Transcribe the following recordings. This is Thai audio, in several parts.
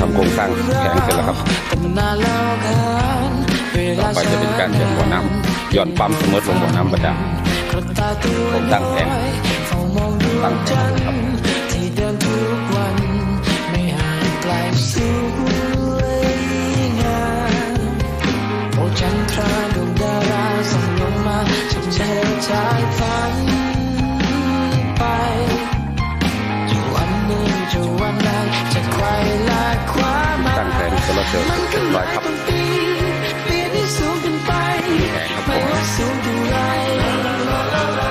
ทำโครงสร้างแข็งเสร็จแล้วครับ ต่อไปจะเป็นการเชื่อมบ่อน้ำย่อนปั๊มเสมอลงบ่อน้ำประดาผมตั้งแผงตั้งแผงครับ เซลล์มันเรีก็ยบเลร้อยยครับต้องปีนปีนให้สูงขึ้นไปแผงครับผไม่มว่าสูงเท่าไร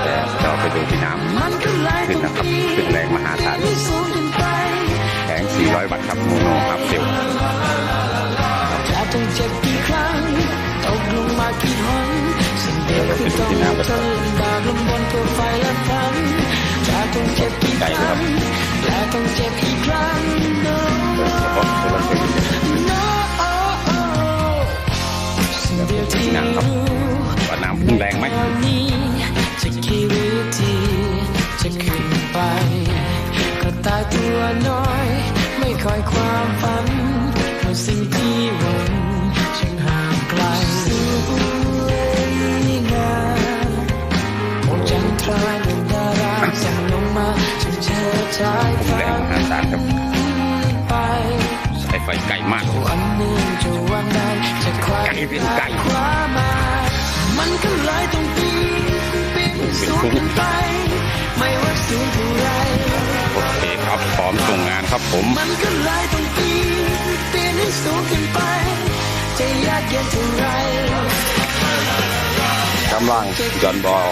แต่เราไปดูที่น้ำมันก็เลยขึ้นต้องนะครับปีนขึ้นแรงมหาศาลให้สูงขึ้นไปแผง400 วัตต์ครับโมโนครับเซลล์จะต้องเจ็บกี่ครั้งตกลงมากี่หนสิ่งเดียวคือต้องทนลำบากลำบนเพื่อไฟและฝันจะต้องเจ็บกี่ครั้งและต้องเจ็บ แรงไหมตอนนี้จะกี่วิธีจะขึ้นไปก็ตายตัวน้อย ไม่คอยความฝันเมื่อสิ่งที่หวังฉันห่างไกลสวยงามโอ้จันทราดวงดาราส่องลงมาฉันเจอชายพุ่งฝัแรงนมหาศาลครับไปสายไฟไกลมากวันหนึ่งจะวันใดจะใครไกลเป็นไกลคว้า มันก็เลยต้องปีปีนสูงขึ้นไป ไม่ว่าสูงเท่าไรโอเคครับพร้อมส่งงานครับผม มันก็เลยต้องปีปีนสูงขึ้นไปจะยากเย็นเท่าไรกำลังย่อนบอล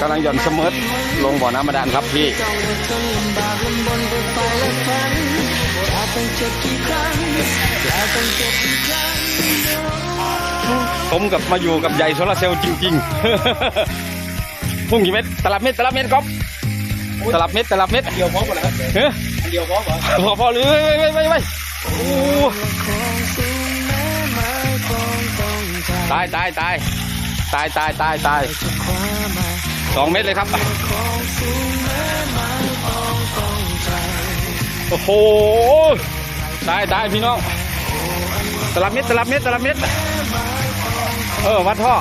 กำลังย่อนเสมอลงบ่อน้ำบาดาลครับพี่จะต้องเจ็บกี่ครั้งจะต้องเจ็บกี่ครั้ง ผมกับมาอยู่กับใหญ่โซลาร์เซลล์จริงๆ พุ่งกี่เม็ดตลับเม็ดตลับเม็ดครับตลับเม็ดตลับเม็ดเดียวพร้อมหมดแล้วครับเฮ้ยเดียวพร้อมเหรอพอพอหรือไม่ไม่ไม่ไม่โอ้ของสูงแม้ไม้ปองต้องใจตายตายตายตายตายตายตายจะคว้ามาสองเม็ดเลยครับของสูงแม้ไม้ปองต้องใจโอ้โหตายตายพี่น้องตลับเม็ดตลับเม็ดตลับเม็ด เออวัดท่อ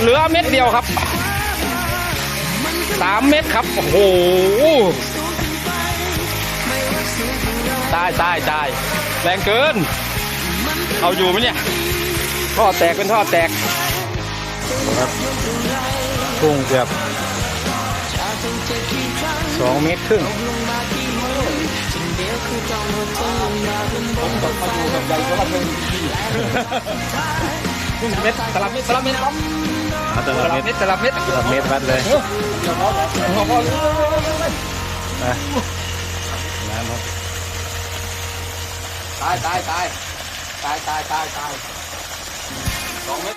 เหลือเม็ดเดียวครับ สามเม็ดครับ โอ้โหตายตายตายแรงเกิน เอาอยู่ไหมเนี่ย ท่อแตกเป็นท่อแตกครับพุ่งเกือบสองเมตรครึ่ง พุ่งเม็ดตลับเม็ดตลับเม็ดครับเอาตตลับลับเมเม็ดตลับเม็ดตลับเมตรวัดเลยพออเลยนะน้ำครับตายตายตายตายตายตายตายสองเม็ด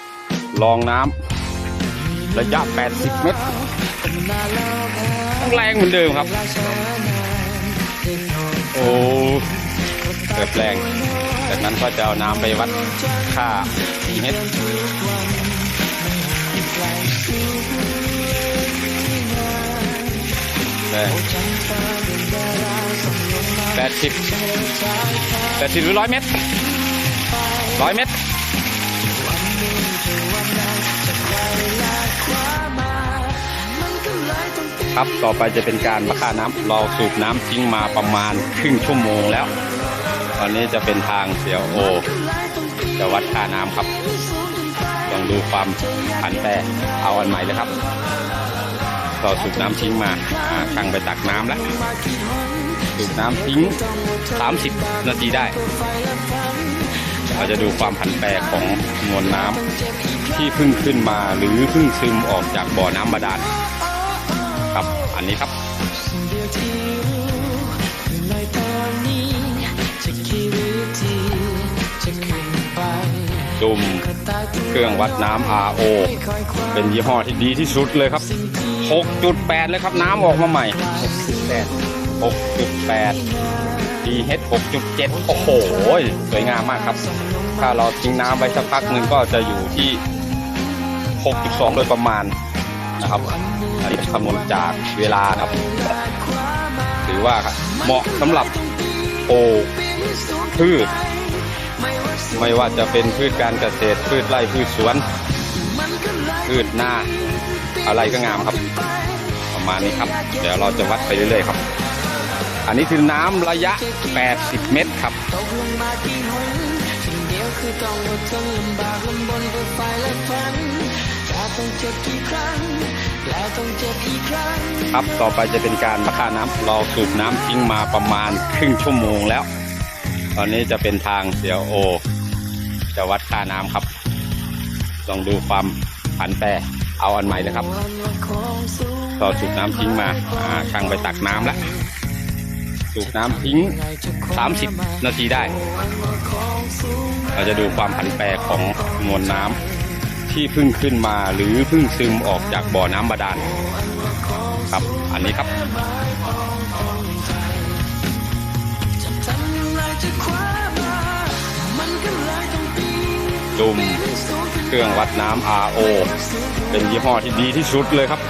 ลองน้ำระยะ 80 เมตรต้องแรงเหมือนเดิมครับ อ้เกือบแรง จากนั้นก็จะเอาน้ำไปวัดค่า pH แรงแปดสิบแปดสิบหรือร้อยเมตรร้อยเมตร ครับ ต่อไปจะเป็นการมาค่าน้ำเราสูบน้ำทิ้งมาประมาณครึ่งชั่วโมงแล้ว ตอนนี้จะเป็นทางเสียวโอ จะวัดค่าน้ำครับลองดูความผันแปรเอาอันใหม่เลยครับเราสูบน้ำทิ้งมาช่างไปตักน้ำแล้วสูบน้ำทิ้ง 30 นาทีได้ เราจะดูความผันแปรของมวลน้ำที่เพิ่งขึ้นมาหรือเพิ่งซึมออกจากบ่อน้ำบาดาล ครับอันนี้ครับสิ่งเดียวที่รู้คือในตอนนี้จะกี่วิธีจะขึ้นไปจุ่มก็ตายตัวเครื่องวัดน้ำ RO ไม่คอยความเป็นยี่ห้อที่ดีที่สุดเลยครับ 6.8 เลยครับน้ำออกมาใหม่ 6.8 pH 6.7 โอ้โห สวยงามมากครับ ถ้าเราทิ้งน้ำไว้สักพักหนึ่งก็จะอยู่ที่ 6.2 โดยประมาณ นะครับอันนี้คำนวณจากเวลานะครับถือว่าเหมาะสำหรับปลูกพืช ไม่ว่าจะเป็นพืชการเกษตรพืชไร่พืชสวน พืชนาอะไรก็งามครับ ประมาณนี้ครับ เดี๋ยวเราจะวัดไปเรื่อยๆครับ อันนี้คือน้ำระยะ 80 เมตรครับคือต้องอดทนลำบากลำบนเพื่อไฟและฝัน ครับต่อไปจะเป็นการประคาน้ำเราสูบน้ำทิ้งมาประมาณครึ่งชั่วโมงแล้ว ตอนนี้จะเป็นทางเสียวโอ จะวัดค่าน้ำครับ ลองดูความผันแปรเอาอันใหม่เลยครับ ต่อสูบน้ำทิ้งมาอ่าช่างไปตักน้ำแล้วสูบน้ำทิ้ง 30 นาทีได้ เราจะดูความผันแปรของมวลน้ำ ที่เพิ่งขึ้นมาหรือเพิ่งซึมออกจากบ่อน้ำบาดาลครับ อันนี้ครับดุมเครื่องวัดน้ำ RO เป็นยี่ห้อที่ดีที่สุดเลยครับ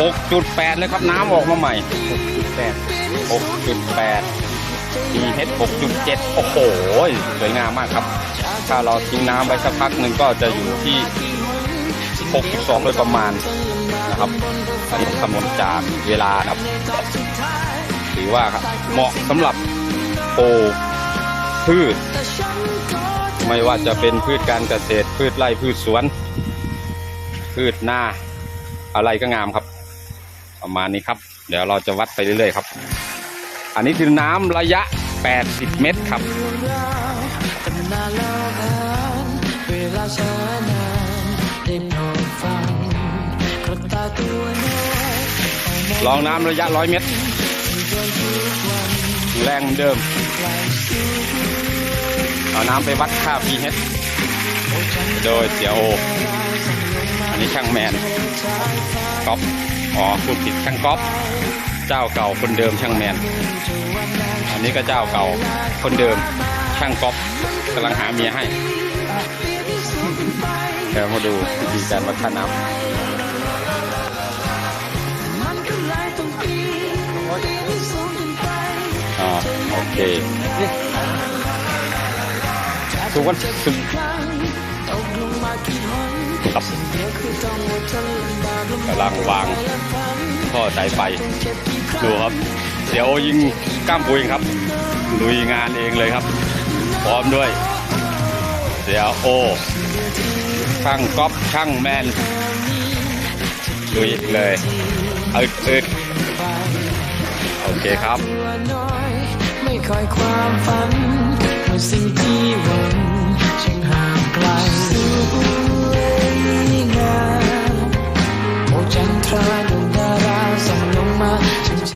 6.8 เลยครับน้ำออกมาใหม่ 6.8 6.8 pH 6.7 โอ้โห สวยงามมากครับ ถ้าเราทิ้งน้ำไว้สักพักหนึ่งก็จะอยู่ที่ 62 โดยประมาณนะครับอันนี้คำนวณจากเวลาครับถือว่าเหมาะสำหรับปลูกพืช ไม่ว่าจะเป็นพืชการเกษตร พืชไร่พืชสวน พืชนาอะไรก็งามครับ ประมาณนี้ครับ เดี๋ยวเราจะวัดไปเรื่อยๆครับ อันนี้คือน้ำระยะ 80 เมตรครับ ล่าขานเวลาช้านานได้โประยตัวน้อยเมตร แรงเหมือนเดิม เอาน้ำไปวัดค่า pH โดยเสียโอ อันนี้ช่างแมนก๊อฟอ๋อพูดผิดช่างก๊อฟเจ้าเก่าคนเดิมช่างแมน อันนี้ก็เจ้าเก่าคนเดิมช่างก๊อฟกำลังหาเมียให้ เดี๋ยวมาดูวิธีการวัดค่าน้มันก็เลยต้องปีนปีนสูงขึ้นไปำอ่าโอเคสุกวันสุครั้งครับเดียวคือต้องกลำบกำลังวางท่อสายไฟดูครับ เดี๋ยวยิงก้ามปุยครับลุยงานเองเลยครับ พร้อมด้วย เดี๋ยวโอ ช่างก๊อฟช่างแมนลุยเลยอึดอึดโอเคครับไม่คอยความฝันว่าสิ่งที่หวังช่างห่างไกลสวยงามโอจันทรา